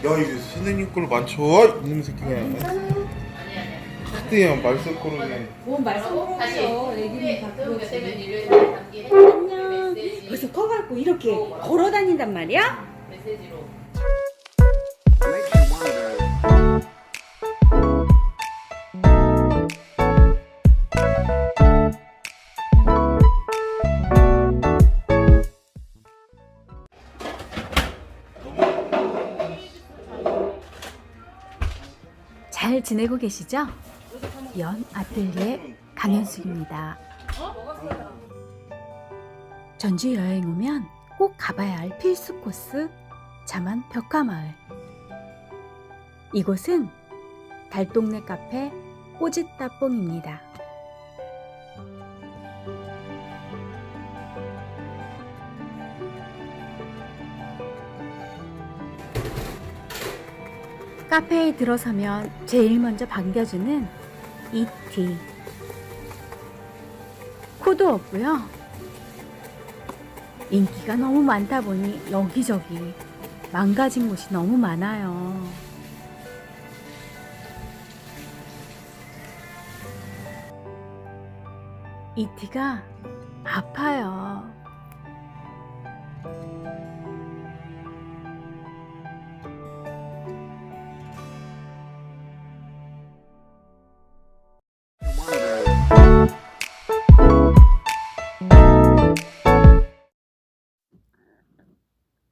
이거 선생님 걸 많죠? 이놈 새끼가. 그때야 말썽거리네. 뭔 말씀하세요? 애기는 다 그렇지. 안녕. 그래서 커갖고 이렇게 걸어 다닌단 말이야? 메시지로 잘 지내고 계시죠? 연 아틀리에 강현숙입니다. 전주 여행 오면 꼭 가봐야 할 필수 코스 자만 벽화마을. 이곳은 달동네 카페 꼬짓따뽕입니다. 카페에 들어서면 제일 먼저 반겨주는 이티. 코도 없고요. 인기가 너무 많다 보니 여기저기 망가진 곳이 너무 많아요. 이티가 아파요.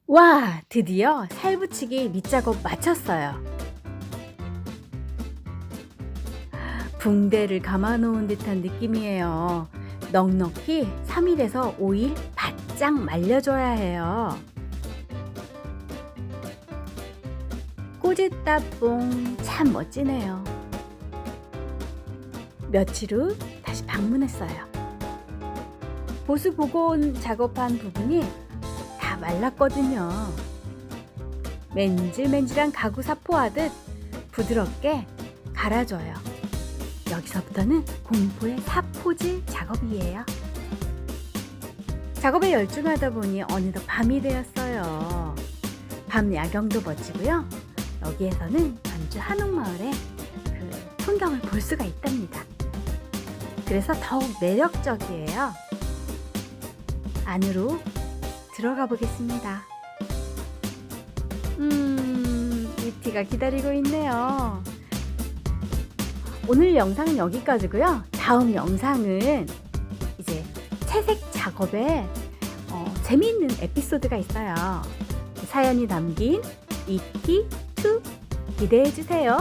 와, 드디어 살붙이기 밑작업 마쳤어요. 붕대를 감아놓은 듯한 느낌이에요. 넉넉히 3일에서 5일 바짝 말려줘야 해요. 꼬짓따뽕 참 멋지네요. 며칠 후 다시 방문했어요. 보수 복원 작업한 부분이 다 말랐거든요. 맨질맨질한 가구 사포하듯 부드럽게 갈아줘요. 여기서부터는 공포의 사포질 작업이에요. 작업에 열중하다 보니 어느덧 밤이 되었어요. 밤 야경도 멋지고요. 여기에서는 전주 한옥마을의 그 풍경을 볼 수가 있답니다. 그래서 더욱 매력적이에요. 안으로 들어가 보겠습니다. 음, 이티가 기다리고 있네요. 오늘 영상은 여기까지고요. 다음 영상은 이제 채색 작업에 어, 재미있는 에피소드가 있어요. 사연이 담긴 이티2 기대해 주세요.